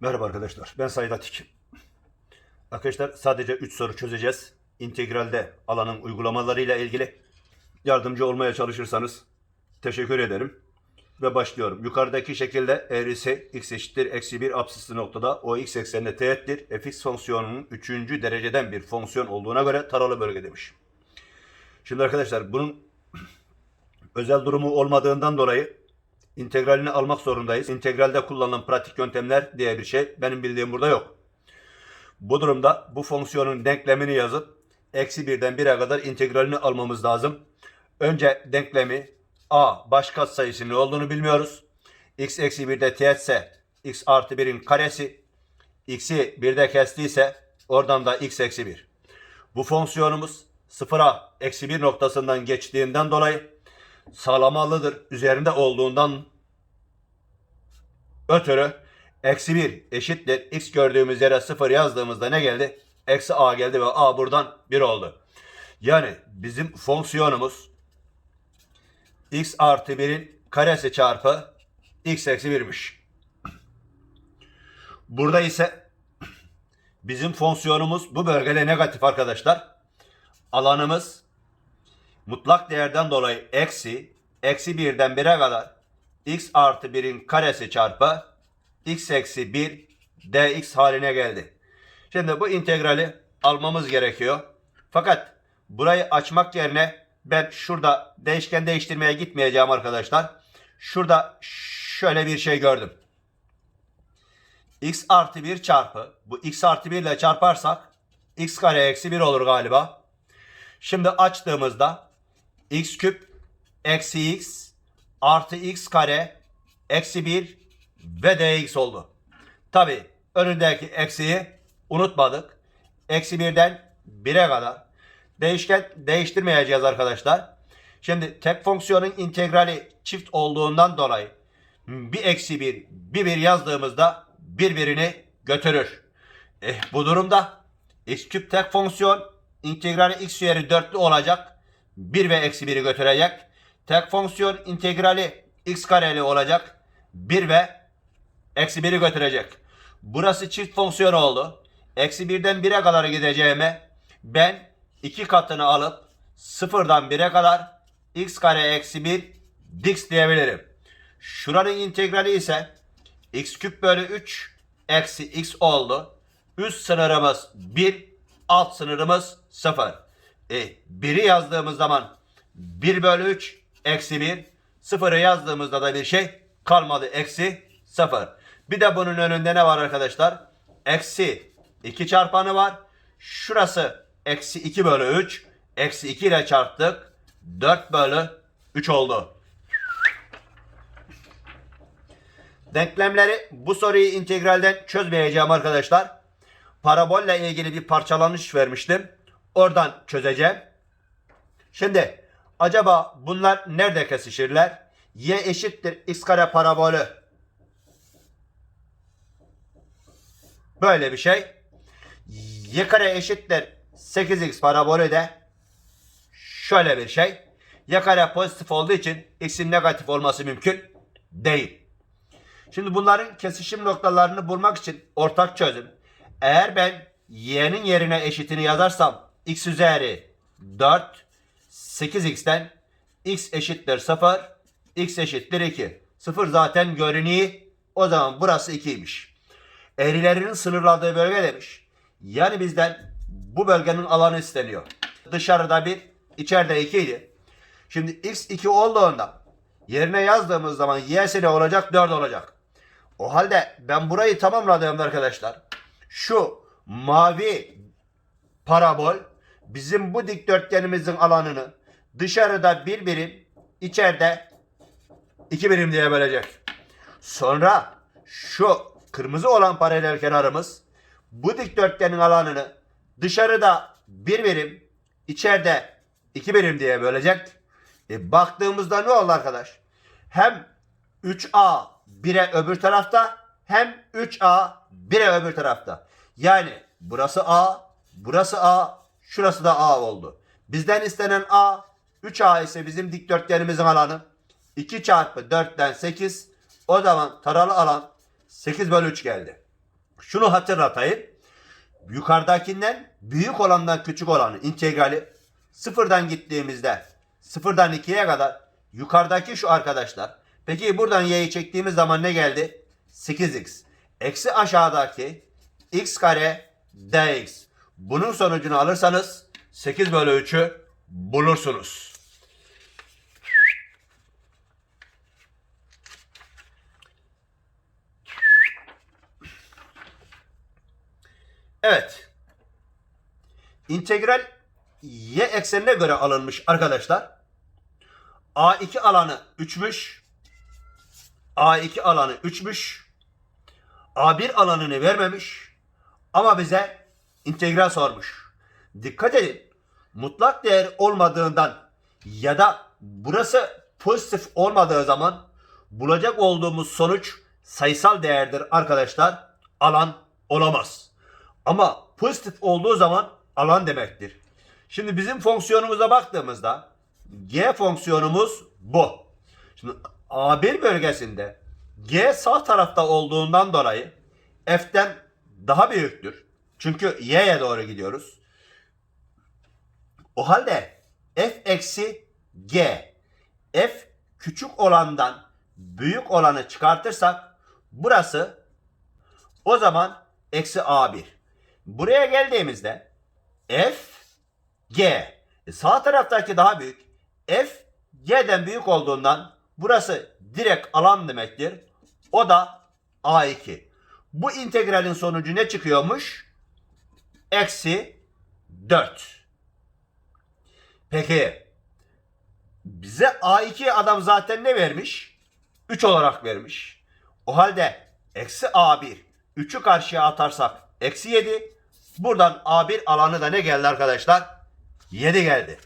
Merhaba arkadaşlar. Ben Said Atik. Arkadaşlar sadece 3 soru çözeceğiz. İntegralde alanın uygulamalarıyla ilgili yardımcı olmaya çalışırsanız teşekkür ederim. Ve başlıyorum. Yukarıdaki şekilde eğrisi x eşittir eksi 1 apsisli noktada o x eksenine teğettir. fx fonksiyonunun 3. dereceden bir fonksiyon olduğuna göre taralı bölge demiş. Şimdi arkadaşlar bunun özel durumu olmadığından dolayı integralini almak zorundayız. İntegralde kullanılan pratik yöntemler diye bir şey benim bildiğim burada yok. Bu durumda bu fonksiyonun denklemini yazıp eksi birden 1'e kadar integralini almamız lazım. Önce denklemi a baş katsayısı ne olduğunu bilmiyoruz. x eksi 1'de teğetse x artı 1'in karesi x'i 1'de kestiyse oradan da x eksi 1. Bu fonksiyonumuz sıfıra eksi 1 noktasından geçtiğinden dolayı sağlamalıdır üzerinde olduğundan ötürü eksi 1 eşittir x gördüğümüz yere 0 yazdığımızda ne geldi? Eksi a geldi ve a buradan 1 oldu. Yani bizim fonksiyonumuz x artı 1'in karesi çarpı x eksi 1'miş. Burada ise bizim fonksiyonumuz bu bölgede negatif arkadaşlar. Alanımız mutlak değerden dolayı eksi, eksi 1'den 1'e kadar x artı 1'in karesi çarpı x eksi 1 dx haline geldi. Şimdi bu integrali almamız gerekiyor. Fakat burayı açmak yerine ben şurada değişken değiştirmeye gitmeyeceğim arkadaşlar. Şurada şöyle bir şey gördüm. x artı 1 çarpı bu x artı 1 ile çarparsak x kare eksi 1 olur galiba. Şimdi açtığımızda x küp eksi x artı x kare eksi 1 ve dx oldu. Tabi önündeki eksiyi unutmadık. Eksi 1'den 1'e kadar değişken değiştirmeyeceğiz arkadaşlar. Şimdi tek fonksiyonun integrali çift olduğundan dolayı bir eksi 1 bir 1 yazdığımızda birbirini götürür. Eh, bu durumda x küp tek fonksiyon integrali x üzeri 4'lü olacak. 1 ve eksi 1'i götürecek. Tek fonksiyon integrali x kareli olacak. 1 ve eksi 1'i götürecek. Burası çift fonksiyon oldu. Eksi 1'den 1'e kadar gideceğime ben 2 katını alıp 0'dan 1'e kadar x kare eksi 1 dx diyebilirim. Şuranın integrali ise x küp bölü 3 eksi x oldu. Üst sınırımız 1, alt sınırımız 0. E, 1'i yazdığımız zaman 1 bölü 3 eksi 1. 0'ı yazdığımızda da bir şey kalmadı. Eksi 0. Bir de bunun önünde ne var arkadaşlar? Eksi 2 çarpanı var. Şurası eksi 2 bölü 3. Eksi 2 ile çarptık. 4 bölü 3 oldu. Denklemleri bu soruyu integralden çözmeyeceğim arkadaşlar. Parabolle ilgili bir parçalanış vermiştim. Oradan çözeceğim. Şimdi acaba bunlar nerede kesişirler? Y eşittir x kare parabolü. Böyle bir şey. Y kare eşittir 8x parabolü de şöyle bir şey. Y kare pozitif olduğu için x'in negatif olması mümkün değil. Şimdi bunların kesişim noktalarını bulmak için ortak çözüm. Eğer ben y'nin yerine eşitini yazarsam x üzeri 4 8x'ten x eşittir 0 x eşittir 2. 0 zaten görünüyor. O zaman burası 2'ymiş. Eğrilerinin sınırladığı bölge demiş. Yani bizden bu bölgenin alanı isteniyor. Dışarıda 1, içeride 2 idi. Şimdi x 2 olduğunda yerine yazdığımız zaman y'si ne olacak? 4 olacak. O halde ben burayı tamamladığımda arkadaşlar şu mavi parabol bizim bu dikdörtgenimizin alanını dışarıda bir birim, içeride iki birim diye bölecek. Sonra şu kırmızı olan paralel kenarımız bu dikdörtgenin alanını dışarıda bir birim, içeride iki birim diye bölecek. E, baktığımızda ne oldu arkadaş? Hem 3A 1'e öbür tarafta hem 3A 1'e öbür tarafta. Yani burası A, burası A, şurası da A oldu. Bizden istenen A, 3A ise bizim dikdörtgenimizin alanı. 2 çarpı 4'ten 8. O zaman taralı alan 8 bölü 3 geldi. şunu hatırlatayım. Yukarıdakinden büyük olandan küçük olanın integrali sıfırdan gittiğimizde sıfırdan 2'ye kadar yukarıdaki şu arkadaşlar. Peki buradan y'yi çektiğimiz zaman ne geldi? 8x. Eksi aşağıdaki x kare dx. Bunun sonucunu alırsanız 8 bölü 3'ü bulursunuz. Evet. İntegral y eksenine göre alınmış arkadaşlar. A2 alanı 3'müş. A2 alanı 3'müş. A1 alanını vermemiş. Ama bize integral sormuş. Dikkat edin. Mutlak değer olmadığından ya da burası pozitif olmadığı zaman bulacak olduğumuz sonuç sayısal değerdir arkadaşlar. Alan olamaz. Ama pozitif olduğu zaman alan demektir. Şimdi bizim fonksiyonumuza baktığımızda g fonksiyonumuz bu. Şimdi A1 bölgesinde g sağ tarafta olduğundan dolayı f'ten daha büyüktür. Çünkü y'ye doğru gidiyoruz. O halde f eksi g f küçük olandan büyük olanı çıkartırsak burası o zaman eksi a1. Buraya geldiğimizde f g e, sağ taraftaki daha büyük f g'den büyük olduğundan burası direkt alan demektir. O da a2. Bu integralin sonucu ne çıkıyormuş? Eksi 4. Peki bize A2 adam zaten ne vermiş? 3 olarak vermiş. O halde eksi A1 3'ü karşıya atarsak eksi 7. Buradan A1 alanı da ne geldi arkadaşlar? 7 geldi.